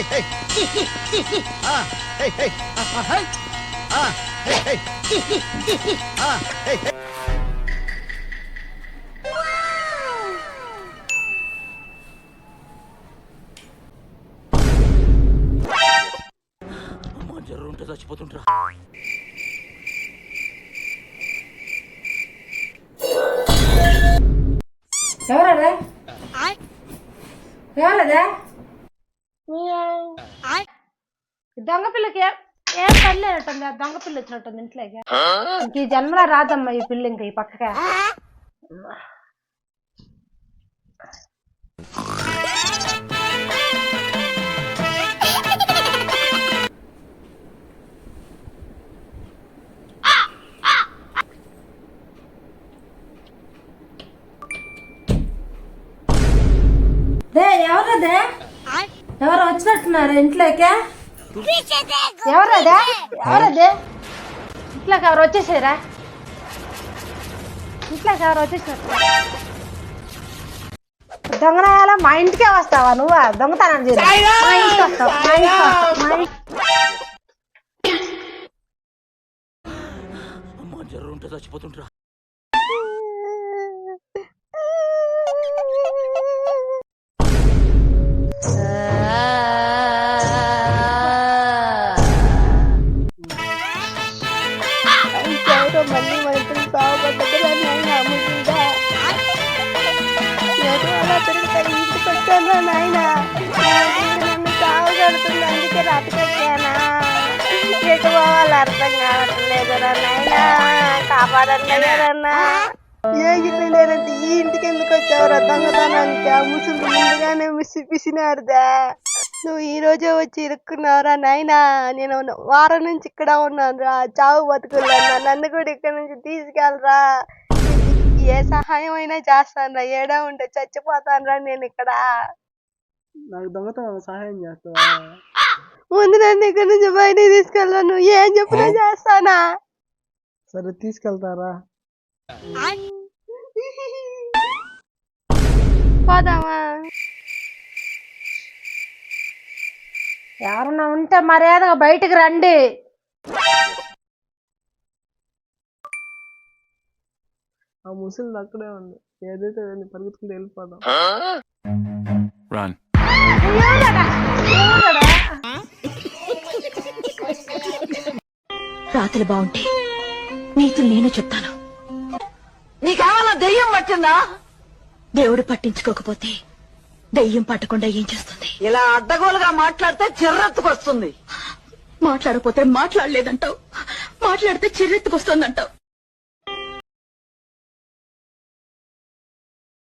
హే హే. ఆ హే హే. ఆ హే ఆ హే. హే ఆ హే హే. అమ్మా జర్రు ఉంటే చచ్చిపోతుంటరా ఎవరదే? ఎవరదే? దొంగ పిల్లకి ఏ- ఏం పని లేనట్టుంది ఆ దొంగ పిల్ల వచ్చినట్టుంది ఇంట్లోకి ఇంక ఈ జన్మలో రాదమ్మా ఈ పిల్ల ఇంకా ఈ పక్కగా దే ఎవరదే ఎవరు వచ్చినట్టున్నారు ఇంట్లోకి? ఎవరదే? ఎవరదే? ఇంట్లోకి ఎవరు వచ్చేసారా? ఇంట్లోకి ఎవరు వచ్చేసినట్టు దొంగనాయాల మా ఇంటికే వస్తావా నువ్వు? దొంగతనం చేయదు మా ఇంటికి వస్తావు మా ఇంటికి వస్తావు మా ఇంటికి అమ్మా జర్రు ఉంటే చచ్చిపోతుంటరా అందుకే రాత్రికొచ్చానా ఎటు పోవాలి? అర్థం కావట్లేదురా నాయన. కాపాడండి ఎవరన్నా. ఏ గిట్ల లేదంటే ఈ ఇంటికి ఎందుకు వచ్చావురా దొంగతనానికి ఆ ముసుగు ముందుగానే మిసి పిసినారుదా నువ్వు ఈ రోజే వచ్చి ఇరుక్కున్నావురా నాయనా. నేను వారం నుంచి ఇక్కడ ఉన్నాను రా. చావు బతుకున్నా నన్ను కూడా ఇక్కడ నుంచి తీసుకెళ్ళరా. ఏ సహాయం అయినా చేస్తాను రా. ఏడా ఉంటే చచ్చిపోతాను రా నేను ఇక్కడ. నాకు దొంగతనం సహాయం చేస్తావా? ముందు నన్ను ఇక్కడ నుంచి బయటికి తీసుకెళ్ళా నువ్వు? ఏం చెప్పినా చేస్తానా? సరే తీసుకెళ్తారా? పోదామా? ఎవరన్నా ఉంటే మర్యాదగా బయటికి రండి. ఆ ముసలిది అక్కడే ఉంది. ఏదైతే వెళ్ళి పరిగెత్తుకుంటూ వెళ్ళిపోదాం. రన్ రాత్రి బాగుంటే నీతులు నేను చెప్తాను. నీకేమన్నా దెయ్యం పట్టిందా? దేవుడు పట్టించుకోకపోతే దెయ్యం పట్టకుండా ఏం చేస్తుంది? ఇలా అడ్డగోలుగా మాట్లాడితే చిర్రెత్తుకొస్తుంది. మాట్లాడకపోతే మాట్లాడలేదంటావు. మాట్లాడితే చిర్రెత్తుకొస్తుందంటావు.